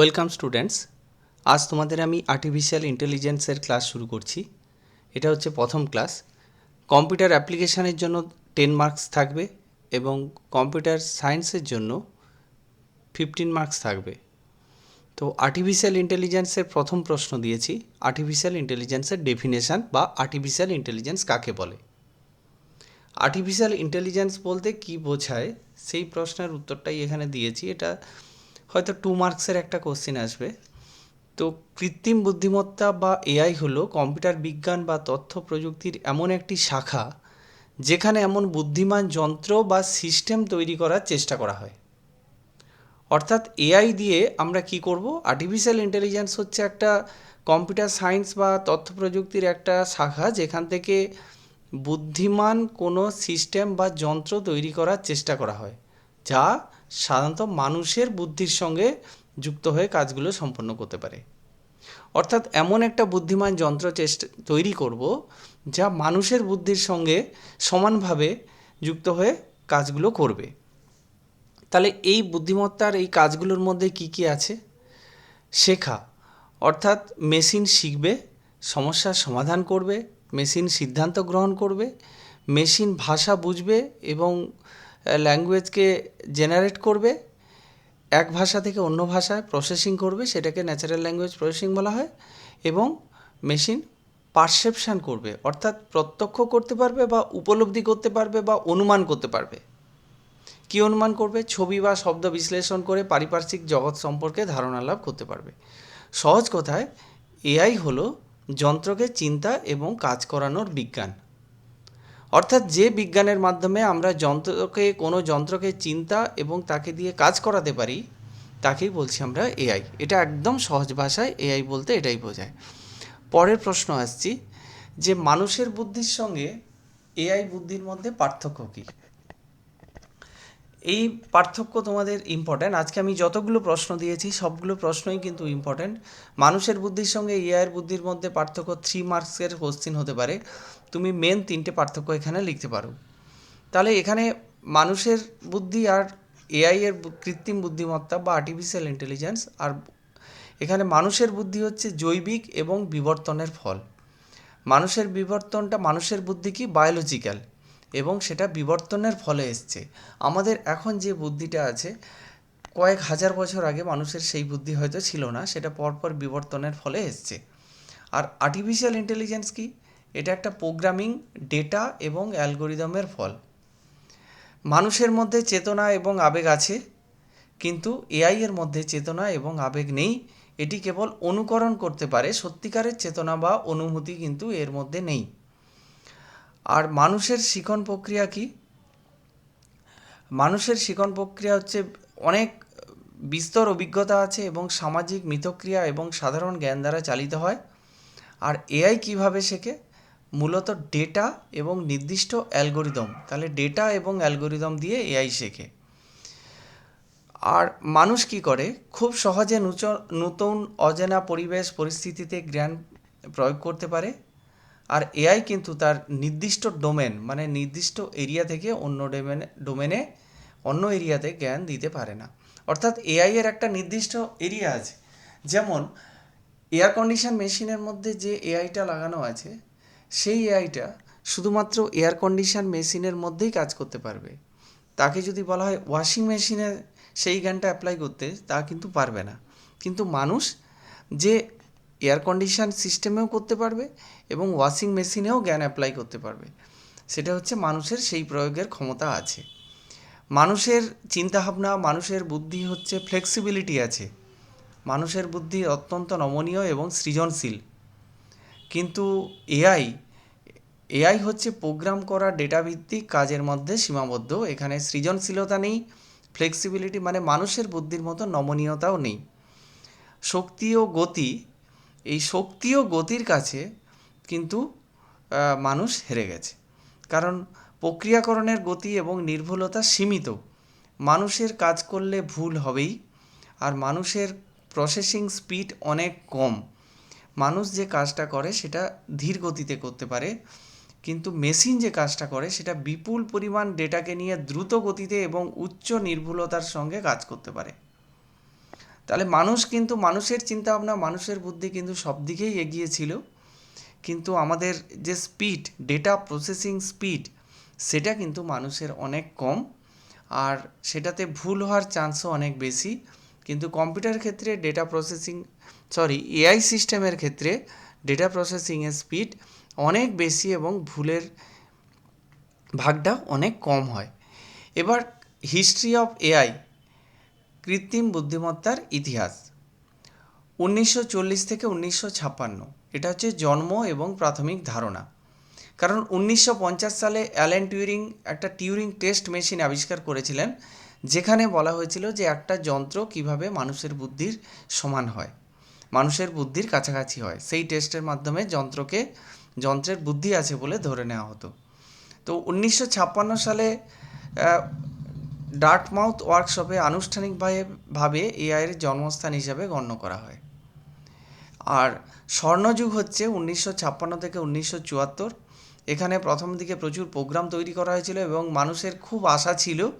Welcome students, আজ তোমাদের আমি আর্টিফিশিয়াল ইন্টেলিজেন্সের ক্লাস শুরু করছি। এটা হচ্ছে প্রথম ক্লাস কম্পিউটার অ্যাপ্লিকেশানের জন্য টেন মার্কস থাকবে এবং কম্পিউটার সায়েন্সের জন্য ফিফটিন মার্কস থাকবে। তো আর্টিফিশিয়াল ইন্টেলিজেন্সের প্রথম প্রশ্ন দিয়েছি। আর্টিফিশিয়াল ইন্টেলিজেন্সের ডেফিনেশান বা আর্টিফিশিয়াল ইন্টেলিজেন্স কাকে বলে? আর্টিফিশিয়াল ইন্টেলিজেন্স বলতে কি বোঝায়? সেই প্রশ্নের উত্তরটাই এখানে দিয়েছি। এটা হয়তো টু মার্কসের একটা কোশ্চেন আসবে। তো কৃত্রিম বুদ্ধিমত্তা বা এআই হলো কম্পিউটার বিজ্ঞান বা তথ্য প্রযুক্তির এমন একটি শাখা, যেখানে এমন বুদ্ধিমান যন্ত্র বা সিস্টেম তৈরি করার চেষ্টা করা হয়। অর্থাৎ এআই দিয়ে আমরা কি করব? আর্টিফিশিয়াল ইন্টেলিজেন্স হচ্ছে একটা কম্পিউটার সায়েন্স বা তথ্য প্রযুক্তির একটা শাখা, যেখান থেকে বুদ্ধিমান কোনো সিস্টেম বা যন্ত্র তৈরি করার চেষ্টা করা হয়, যা সাধারণত মানুষের বুদ্ধির সঙ্গে যুক্ত হয়ে কাজগুলো সম্পন্ন করতে পারে। অর্থাৎ এমন একটা বুদ্ধিমান যন্ত্র চেষ্টা তৈরি করব, যা মানুষের বুদ্ধির সঙ্গে সমানভাবে যুক্ত হয়ে কাজগুলো করবে। তাহলে এই বুদ্ধিমত্তার এই কাজগুলোর মধ্যে কি কি আছে? শেখা। অর্থাৎ মেশিন শিখবে, সমস্যার সমাধান করবে, মেশিন সিদ্ধান্ত গ্রহণ করবে, মেশিন ভাষা বুঝবে এবং ল্যাঙ্গুয়েজকে জেনারেট করবে, এক ভাষা থেকে অন্য ভাষায় প্রসেসিং করবে, সেটাকে ন্যাচারাল ল্যাঙ্গুয়েজ প্রসেসিং বলা হয়, এবং মেশিন পারসেপশান করবে, অর্থাৎ প্রত্যক্ষ করতে পারবে বা উপলব্ধি করতে পারবে বা অনুমান করতে পারবে। কী অনুমান করবে? ছবি বা শব্দ বিশ্লেষণ করে পারিপার্শ্বিক জগৎ সম্পর্কে ধারণা লাভ করতে পারবে। সহজ কথায় এআই হলো যন্ত্রকে চিন্তা এবং কাজ করানোর বিজ্ঞান। অর্থাৎ যে বিজ্ঞানের মাধ্যমে আমরা যন্ত্রকে, কোনো যন্ত্রকে চিন্তা এবং তাকে দিয়ে কাজ করাতে পারি, তাকেই বলছি আমরা এআই। এটা একদম সহজ ভাষায় এআই বলতে এটাই বোঝায়। পরের প্রশ্ন আসছি, যে মানুষের বুদ্ধির সঙ্গে এআই বুদ্ধির মধ্যে পার্থক্য কী? এই পার্থক্য তোমাদের ইম্পর্ট্যান্ট আজকে আমি যতগুলো প্রশ্ন দিয়েছি, সবগুলো প্রশ্নই কিন্তু ইম্পর্ট্যান্ট মানুষের বুদ্ধির সঙ্গে এআইয়ের বুদ্ধির মধ্যে পার্থক্য থ্রি মার্কসের কোশ্চিন হতে পারে। তুমি মেন তিনটে পার্থক্য এখানে লিখতে পারো। তাহলে এখানে মানুষের বুদ্ধি আর এআই এর কৃত্রিম বুদ্ধিমত্তা বা আর্টিফিশিয়াল ইন্টেলিজেন্স আর এখানে মানুষের বুদ্ধি হচ্ছে জৈবিক এবং বিবর্তনের ফল। মানুষের বিবর্তনটা মানুষের বুদ্ধি কি? বায়োলজিক্যাল এবং সেটা বিবর্তনের ফলে এসছে। আমাদের এখন যে বুদ্ধিটা আছে, কয়েক হাজার বছর আগে মানুষের সেই বুদ্ধি হয়তো ছিল না, সেটা পরপর বিবর্তনের ফলে এসছে। আর আর্টিফিশিয়াল ইন্টেলিজেন্স কি? এটা একটা প্রোগ্রামিং ডেটা এবং অ্যালগোরিদমের ফল। মানুষের মধ্যে চেতনা এবং আবেগ আছে, কিন্তু এআই এর মধ্যে চেতনা এবং আবেগ নেই। এটি কেবল অনুকরণ করতে পারে, সত্যিকারের চেতনা বা অনুভূতি কিন্তু এর মধ্যে নেই। আর মানুষের শিখন প্রক্রিয়া কি? মানুষের শিখন প্রক্রিয়া হচ্ছে অনেক বিস্তর অভিজ্ঞতা আছে এবং সামাজিক মিথক্রিয়া এবং সাধারণ জ্ঞান দ্বারা চালিত হয়। আর এআই কীভাবে শেখে? মূলত ডেটা এবং নির্দিষ্ট অ্যালগোরিদম। তাহলে ডেটা এবং অ্যালগোরিদম দিয়ে এআই শেখে। আর মানুষ কি করে? খুব সহজে নতুন অজানা পরিবেশ পরিস্থিতিতে জ্ঞান প্রয়োগ করতে পারে। আর এআই কিন্তু তার নির্দিষ্ট ডোমেন মানে নির্দিষ্ট এরিয়া থেকে অন্য ডোমেনে ডোমেনে অন্য এরিয়াতে জ্ঞান দিতে পারে না। অর্থাৎ এআই এর একটা নির্দিষ্ট এরিয়া আছে। যেমন এয়ার কন্ডিশন মেশিনের মধ্যে যে এআইটা লাগানো আছে, সেই এআইটা শুধুমাত্র এয়ার কন্ডিশন মেশিনের মধ্যেই কাজ করতে পারবে। তাকে যদি বলা হয় ওয়াশিং মেশিনে সেই জ্ঞানটা অ্যাপ্লাই করতে, তা কিন্তু পারবে না। কিন্তু মানুষ যে এয়ার কন্ডিশন সিস্টেমেও করতে পারবে এবং ওয়াশিং মেশিনেও জ্ঞান অ্যাপ্লাই করতে পারবে। সেটা হচ্ছে মানুষের সেই প্রয়োগের ক্ষমতা আছে। মানুষের চিন্তাভাবনা, মানুষের বুদ্ধি হচ্ছে ফ্লেক্সিবিলিটি আছে। মানুষের বুদ্ধি অত্যন্ত নমনীয় এবং সৃজনশীল। কিন্তু এআই এআই হচ্ছে প্রোগ্রাম করা ডেটা ভিত্তিক কাজের মধ্যে সীমাবদ্ধ। এখানে সৃজনশীলতা নেই ফ্লেক্সিবিলিটি মানে মানুষের বুদ্ধির মতো নমনীয়তাও নেই। শক্তি ও গতি এই শক্তি ও গতির কাছে কিন্তু মানুষ হেরে গেছে। কারণ প্রক্রিয়াকরণের গতি এবং নির্ভুলতা সীমিত। মানুষের কাজ করলে ভুল হবেই, আর মানুষের প্রসেসিং স্পিড অনেক কম। মানুষ যে কাজটা করে সেটা ধীর গতিতে করতে পারে, কিন্তু মেশিন যে কাজটা করে সেটা বিপুল পরিমাণ ডেটাকে নিয়ে দ্রুত গতিতে এবং উচ্চ নির্ভুলতার সঙ্গে কাজ করতে পারে। তাহলে মানুষ কিন্তু মানুষের চিন্তাভাবনা, মানুষের বুদ্ধি কিন্তু সব দিকেই এগিয়ে ছিল। কিন্তু আমাদের যে স্পিড ডেটা প্রসেসিং স্পিড সেটা কিন্তু মানুষের অনেক কম। আর সেটাতে ভুল হওয়ার চান্সও অনেক বেশি। কিন্তু কম্পিউটার ক্ষেত্রে ডেটা প্রসেসিং সরি এআই সিস্টেমের ক্ষেত্রে ডেটা প্রসেসিংয়ের স্পিড অনেক বেশি এবং ভুলের ভাগটা অনেক কম হয়। এবার হিস্ট্রি অফ এআই কৃত্রিম বুদ্ধিমত্তার ইতিহাস। উনিশশো চল্লিশ থেকে উনিশশো ছাপ্পান্ন। এটা হচ্ছে জন্ম এবং প্রাথমিক ধারণা। কারণ উনিশশো পঞ্চাশ সালে অ্যালেন টিউরিং একটা টিউরিং টেস্ট মেশিন আবিষ্কার করেছিলেন, যেখানে বলা হয়েছিল যে একটা যন্ত্র কীভাবে মানুষের বুদ্ধির সমান হয়, মানুষের বুদ্ধির কাছাকাছি হয়। সেই টেস্টের মাধ্যমে যন্ত্রকে, যন্ত্রের বুদ্ধি আছে বলে ধরে নেওয়া হতো। তো উনিশশো ছাপ্পান্ন সালে ডার্টমাউথ ওয়ার্কশপে আনুষ্ঠানিকভাবে ভাবে এআইয়ের জন্মস্থান হিসাবে গণ্য করা হয়। আর স্বর্ণযুগ হচ্ছে উনিশশো ছাপ্পান্ন থেকে উনিশশো চুয়াত্তর। এখানে প্রথম দিকে প্রচুর প্রোগ্রাম তৈরি করা হয়েছিল এবং মানুষের খুব আশা ছিল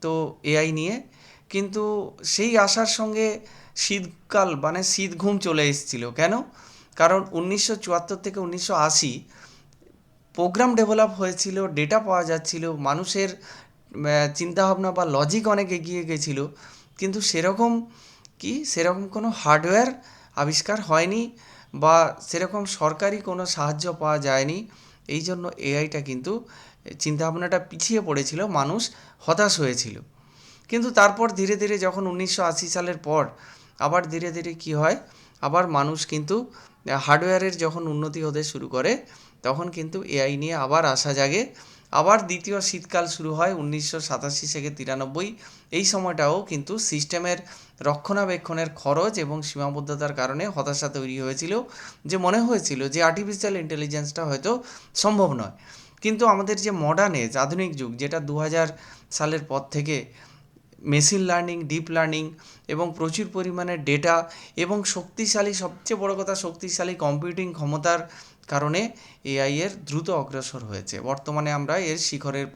তো এআই নিয়ে। কিন্তু সেই আশার সঙ্গে শীতকাল মানে শীত ঘুম চলে এসেছিল। কেন? কারণ উনিশশো চুয়াত্তর থেকে উনিশশো আশি প্রোগ্রাম ডেভেলপ হয়েছিল, ডেটা পাওয়া যাচ্ছিল, মানুষের চিন্তাভাবনা বা লজিক অনেক এগিয়ে গেছিল। কিন্তু সেরকম কি? সেরকম কোনো হার্ডওয়্যার আবিষ্কার হয়নি বা সেরকম সরকারি কোনো সাহায্য পাওয়া যায়নি। এই জন্য এআইটা কিন্তু চিন্তাভাবনাটা পিছিয়ে পড়েছিল, মানুষ হতাশ হয়েছিল। কিন্তু তারপর ধীরে ধীরে যখন উনিশশো আশি সালের পর আবার ধীরে ধীরে কী হয়? আবার মানুষ কিন্তু হার্ডওয়্যারের যখন উন্নতি হতে শুরু করে, তখন কিন্তু এআই নিয়ে আবার আশা জাগে। আবার দ্বিতীয় শীতকাল শুরু হয় উনিশশো সাতাশি থেকে তিরানব্বই। এই সময়টাও কিন্তু সিস্টেমের রক্ষণাবেক্ষণের খরচ এবং সীমাবদ্ধতার কারণে হতাশা তৈরি হয়েছিল, যে মনে হয়েছিল যে আর্টিফিশিয়াল ইন্টেলিজেন্সটা হয়তো সম্ভব নয়। কিন্তু আমাদের যে মডার্ন এজ আধুনিক যুগ, যেটা দু হাজার সালের পর থেকে মেশিন লার্নিং, ডিপ লার্নিং এবং প্রচুর পরিমাণে ডেটা এবং শক্তিশালী, সবচেয়ে বড় কথা শক্তিশালী কম্পিউটিং ক্ষমতার কারণে এআই এর দ্রুত অগ্রসর হয়েছে। বর্তমানে আমরা এর শিখরে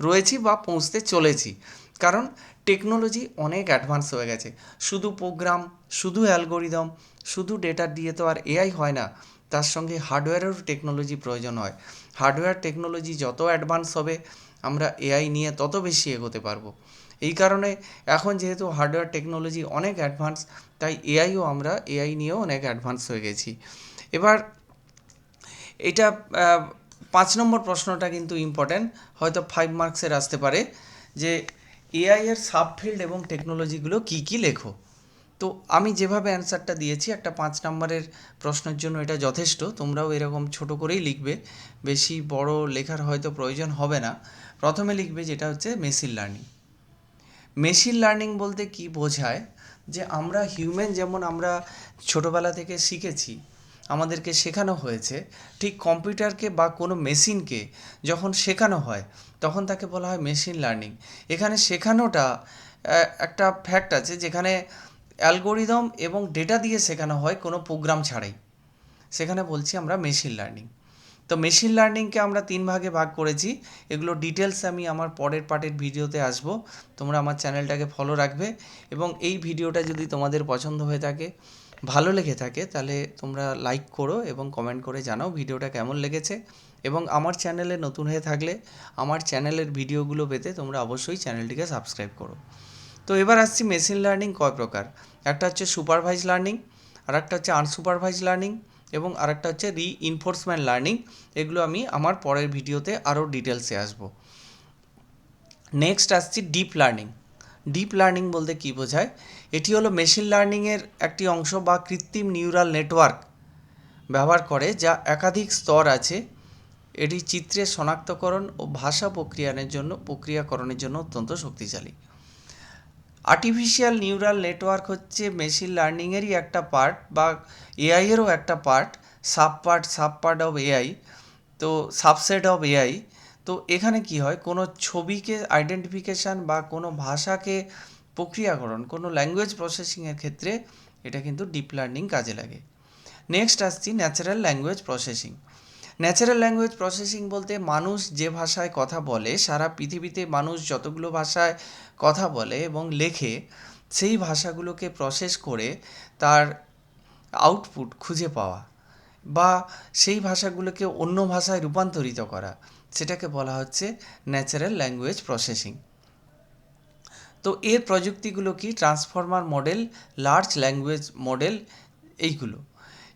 রয়েছি বা পৌঁছতে চলেছি। কারণ টেকনোলজি অনেক অ্যাডভান্স হয়ে গেছে। শুধু প্রোগ্রাম শুধু অ্যালগোরিদম শুধু ডেটা দিয়ে তো আর এআই হয় না, তার সঙ্গে হার্ডওয়্যারেরও টেকনোলজি প্রয়োজন হয়। হার্ডওয়্যার টেকনোলজি যত অ্যাডভান্স হবে, আমরা এআই নিয়ে তত বেশি এগোতে পারব। এই কারণে এখন যেহেতু হার্ডওয়্যার টেকনোলজি অনেক অ্যাডভান্স তাই এআইও আমরা এআই নিয়েও অনেক অ্যাডভান্স হয়ে গেছি। এবার এটা পাঁচ নম্বর প্রশ্নটা কিন্তু ইম্পর্ট্যান্ট হয়তো ফাইভ মার্কসের আসতে পারে যে এআই এর সাবফিল্ড এবং টেকনোলজিগুলো কী কী লেখো? তো আমি যেভাবে অ্যান্সারটা দিয়েছি, একটা পাঁচ নম্বরের প্রশ্নের জন্য এটা যথেষ্ট, তোমরাও এরকম ছোট করেই লিখবে, বেশি বড় লেখার হয়তো প্রয়োজন হবে না। প্রথমে লিখবে যেটা হচ্ছে মেশিন লার্নিং মেশিন লার্নিং বলতে কি বোঝায়? যে আমরা হিউম্যান যেমন আমরা ছোটোবেলা থেকে শিখেছি, আমাদেরকে শেখানো হয়েছে, ঠিক কম্পিউটারকে বা কোনো মেশিনকে যখন শেখানো হয়, তখন তাকে বলা হয় মেশিন লার্নিং এখানে শেখানোটা একটা ফ্যাক্ট আছে যেখানে অ্যালগোরিদম এবং ডেটা দিয়ে শেখানো হয় কোনো প্রোগ্রাম ছাড়াই। সেখানে বলছি আমরা মেশিন লার্নিং তো মেশিন লার্নিংকে আমরা তিন ভাগে ভাগ করেছি। এগুলো ডিটেলস আমি আমার পরের পার্টের ভিডিওতে আসব। তোমরা আমার চ্যানেলটাকে ফলো রাখবে এবং এই ভিডিওটা যদি তোমাদের পছন্দ হয়ে থাকে, ভালো লেগে থাকে, তাহলে তোমরা লাইক করো এবং কমেন্ট করে জানাও ভিডিওটা কেমন লেগেছে। এবং আমার চ্যানেলে নতুন হয়ে থাকলে আমার চ্যানেলের ভিডিওগুলো পেতে তোমরা অবশ্যই চ্যানেলটিকে সাবস্ক্রাইব করো। তো এবার আসছি মেশিন লার্নিং কয় প্রকার? একটা হচ্ছে সুপারভাইজ লার্নিং আর একটা হচ্ছে আনসুপারভাইজ লার্নিং এবং আরেকটা হচ্ছে রি ইনফোর্সমেন্ট লার্নিং এগুলো আমি আমার পরের ভিডিওতে আরও ডিটেলসে আসব। নেক্সট আসছি ডিপ লার্নিং ডিপ লার্নিং বলতে কী বোঝায়? এটি হলো মেশিন লার্নিংয়ের একটি অংশ বা কৃত্রিম নিউরাল নেটওয়ার্ক ব্যবহার করে যা একাধিক স্তর আছে। এটি চিত্রের শনাক্তকরণ ও ভাষা প্রক্রিয়ানের জন্য, প্রক্রিয়াকরণের জন্য অত্যন্ত শক্তিশালী। আর্টিফিশিয়াল নিউরাল নেটওয়ার্ক হচ্ছে মেশিন লার্নিংয়েরই একটা পার্ট বা এআইয়েরও একটা part sub part sub part of AI তো সাবসেট অফ এআই তো এখানে কি হয়? কোনো ছবিকে আইডেন্টিফিকেশান বা কোনো ভাষাকে প্রক্রিয়াকরণ, কোনো ল্যাঙ্গুয়েজ প্রসেসিংয়ের ক্ষেত্রে এটা কিন্তু ডিপ লার্নিং কাজে লাগে। নেক্সট আসছি natural language processing natural language processing বলতে মানুষ যে ভাষায় কথা বলে, সারা পৃথিবীতে মানুষ যতগুলো ভাষায় কথা বলে এবং লেখে, সেই ভাষাগুলোকে প্রসেস করে তার আউটপুট খুঁজে পাওয়া বা সেই ভাষাগুলোকে অন্য ভাষায় রূপান্তরিত করা। সেটাকে বলা হচ্ছে ন্যাচারাল ল্যাঙ্গুয়েজ প্রসেসিং তো এর প্রযুক্তিগুলো কি? Transformer model large language model এইগুলো।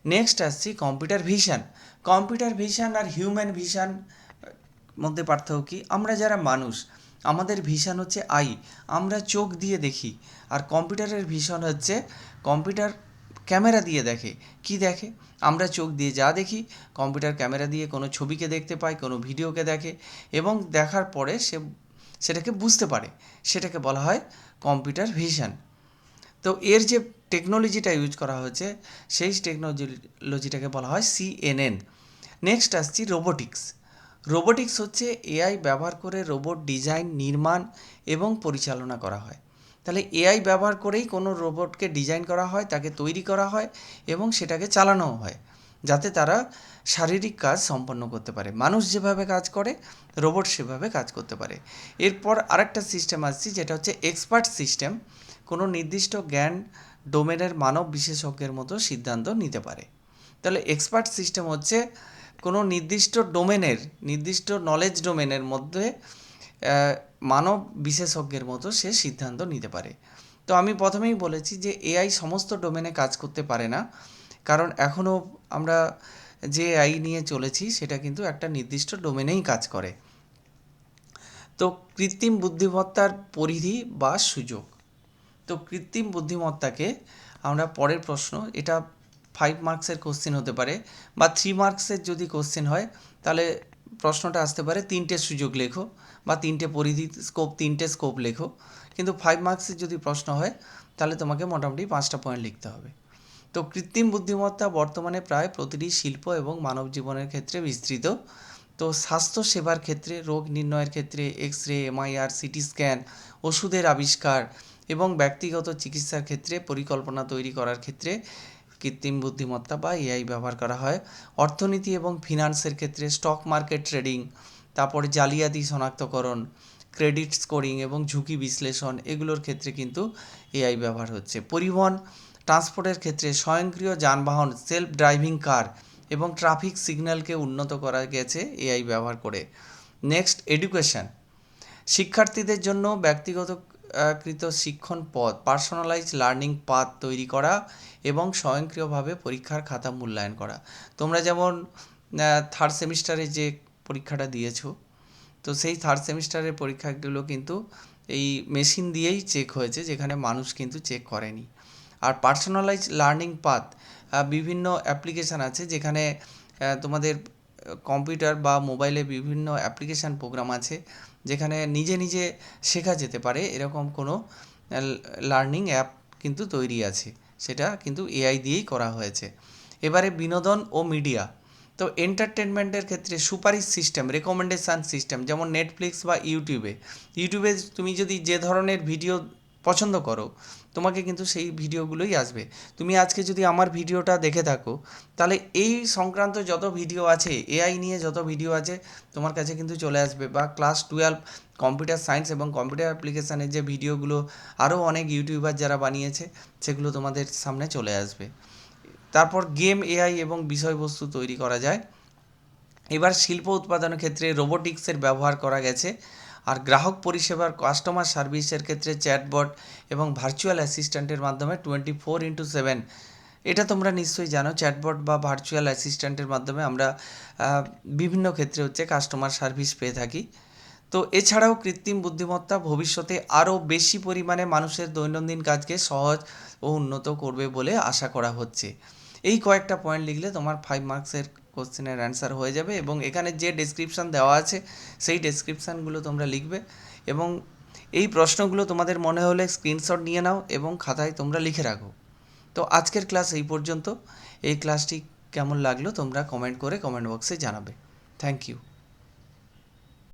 নেক্সট আসছি কম্পিউটার ভিশন কম্পিউটার ভিশন আর হিউম্যান ভিশন মধ্যে পার্থক্য কি? আমরা যারা মানুষ, আমাদের ভিশন হচ্ছে আই। আমরা চোখ দিয়ে দেখি আর কম্পিউটারের ভিশন হচ্ছে কম্পিউটার ক্যামেরা দিয়ে দেখে। কি দেখে? আমরা চোখ দিয়ে যা দেখি, কম্পিউটার ক্যামেরা দিয়ে কোনো ছবিকে দেখতে পাই, কোনো ভিডিওকে দেখে এবং দেখার পরে সে সেটাকে বুঝতে পারে। সেটাকে বলা হয় কম্পিউটার ভিশন। তো এর যে টেকনোলজিটা ইউজ করা হয়েছে, সেই টেকনোলজিটাকে বলা হয় সিএনএন। নেক্সট আসছি রোবোটিক্স রোবোটিক্স হচ্ছে এআই ব্যবহার করে রোবট ডিজাইন নির্মাণ এবং পরিচালনা করা হয়। তাহলে এআই ব্যবহার করেই কোনো রোবটকে ডিজাইন করা হয়, তাকে তৈরি করা হয় এবং সেটাকে চালানোও হয়, যাতে তারা শারীরিক কাজ সম্পন্ন করতে পারে। মানুষ যেভাবে কাজ করে রোবট সেভাবে কাজ করতে পারে। এরপর আরেকটা সিস্টেম আসছি, যেটা হচ্ছে এক্সপার্ট সিস্টেম কোনো নির্দিষ্ট জ্ঞান ডোমেনের মানব বিশেষজ্ঞের মতো সিদ্ধান্ত নিতে পারে। তাহলে এক্সপার্ট সিস্টেম হচ্ছে কোনো নির্দিষ্ট ডোমেনের নির্দিষ্ট নলেজ ডোমেনের মধ্যে মানব বিশেষজ্ঞের মতো সে সিদ্ধান্ত নিতে পারে। তো আমি প্রথমেই বলেছি যে এআই সমস্ত ডোমেনে কাজ করতে পারে না। কারণ এখনও আমরা যে এআই নিয়ে চলেছি, সেটা কিন্তু একটা নির্দিষ্ট ডোমেনেই কাজ করে। তো কৃত্রিম বুদ্ধিমত্তার পরিধি বা সুযোগ। তো কৃত্রিম বুদ্ধিমত্তাকে আমরা পরের প্রশ্ন, এটা ফাইভ মার্কসের কোশ্চেন হতে পারে বা থ্রি মার্কসের যদি কোশ্চেন হয়, তাহলে প্রশ্নটা আসতে পারে, তিনটে সুযোগ লেখো বা তিনটে পরিধি স্কোপ তিনটে স্কোপ লেখো। কিন্তু ফাইভ মার্কসের যদি প্রশ্ন হয়, তাহলে তোমাকে মোটামুটি পাঁচটা পয়েন্ট লিখতে হবে। তো কৃত্রিম বুদ্ধিমত্তা বর্তমানে প্রায় প্রতিটি শিল্প এবং মানব জীবনের ক্ষেত্রে বিস্তৃত। তো স্বাস্থ্য সেবার ক্ষেত্রে, রোগ নির্ণয়ের ক্ষেত্রে X ray MIR CT scan ওষুধের আবিষ্কার এবং ব্যক্তিগত চিকিৎসার ক্ষেত্রে পরিকল্পনা তৈরি করার ক্ষেত্রে কৃত্রিম বুদ্ধিমত্তা বা এআই ব্যবহার করা হয়। অর্থনীতি এবং ফিনান্সের ক্ষেত্রে স্টক মার্কেট ট্রেডিং তারপরে জালিয়াতি শনাক্তকরণ ক্রেডিট স্কোরিং এবং ঝুঁকি বিশ্লেষণ, এগুলোর ক্ষেত্রে কিন্তু এআই ব্যবহার হচ্ছে। পরিবহন ট্রান্সপোর্টের ক্ষেত্রে স্বয়ংক্রিয় যানবাহন সেলফ ড্রাইভিং কার এবং ট্রাফিক সিগন্যালকে উন্নত করা গেছে এআই ব্যবহার করে। নেক্সট এডুকেশন শিক্ষার্থীদের জন্য ব্যক্তিগত কৃত শিক্ষণ পথ পার্সোনালাইজ লার্নিং পাথ তৈরি করা এবং স্বয়ংক্রিয়ভাবে পরীক্ষার খাতা মূল্যায়ন করা। তোমরা যেমন থার্ড সেমিস্টারে যে পরীক্ষাটা দিয়েছ, তো সেই থার্ড সেমিস্টারের পরীক্ষাগুলো কিন্তু এই মেশিন দিয়েই চেক হয়েছে, যেখানে মানুষ কিন্তু চেক করেনি। আর পার্সোনালাইজ লার্নিং পাথ বিভিন্ন অ্যাপ্লিকেশান আছে যেখানে তোমাদের কম্পিউটার বা মোবাইলে বিভিন্ন অ্যাপ্লিকেশান প্রোগ্রাম আছে, যেখানে নিজে নিজে শেখা যেতে পারে। এরকম কোনো লার্নিং অ্যাপ কিন্তু তৈরি আছে, সেটা কিন্তু এআই দিয়েই করা হয়েছে। এবারে বিনোদন ও মিডিয়া। তো এন্টারটেনমেন্টের ক্ষেত্রে সুপারিশ সিস্টেম, রেকমেন্ডেশান সিস্টেম, যেমন নেটফ্লিক্স বা ইউটিউবে। ইউটিউবে তুমি যদি যে ধরনের ভিডিও পছন্দ করো তোমাকে কিন্তু সেই ভিডিওগুলোই আসবে। তুমি আজকে যদি আমার ভিডিওটা দেখে থাকো, তাহলে এই সংক্রান্ত যত ভিডিও আছে, এআই নিয়ে যত ভিডিও আছে, তোমার কাছে কিন্তু চলে আসবে বা ক্লাস টুয়েলভ কম্পিউটার সায়েন্স এবং কম্পিউটার অ্যাপ্লিকেশানের যে ভিডিওগুলো আরও অনেক ইউটিউবার যারা বানিয়েছে, সেগুলো তোমাদের সামনে চলে আসবে। তারপর গেম, এআই এবং বিষয়বস্তু তৈরি করা যায়। এবার শিল্প উৎপাদনের ক্ষেত্রে রোবোটিক্সের ব্যবহার করা গেছে। আর গ্রাহক পরিষেবার কাস্টমার সার্ভিসের ক্ষেত্রে চ্যাটবট এবং ভার্চুয়াল অ্যাসিস্ট্যান্টের মাধ্যমে টোয়েন্টি ফোর ইন্টু সেভেন এটা তোমরা নিশ্চয়ই জানো চ্যাটবট বা ভার্চুয়াল অ্যাসিস্ট্যান্টের মাধ্যমে আমরা বিভিন্ন ক্ষেত্রে হচ্ছে কাস্টমার সার্ভিস পেয়ে থাকি। তো এছাড়াও কৃত্রিম বুদ্ধিমত্তা ভবিষ্যতে আরও বেশি পরিমাণে মানুষের দৈনন্দিন কাজকে সহজ ও উন্নত করবে বলে আশা করা হচ্ছে। এই কয়েকটা পয়েন্ট লিখলে তোমার ফাইভ মার্কসের কোশ্চেনের অ্যান্সার হয়ে যাবে এবং এখানে যে ডেসক্রিপশান দেওয়া আছে, সেই ডেসক্রিপশানগুলো তোমরা লিখবে এবং এই প্রশ্নগুলো তোমাদের মনে হলে স্ক্রিনশট নিয়ে নাও এবং খাতায় তোমরা লিখে রাখো। তো আজকের ক্লাস এই পর্যন্ত। এই ক্লাসটি কেমন লাগল তোমরা কমেন্ট করে কমেন্ট বক্সে জানাবে। Thank you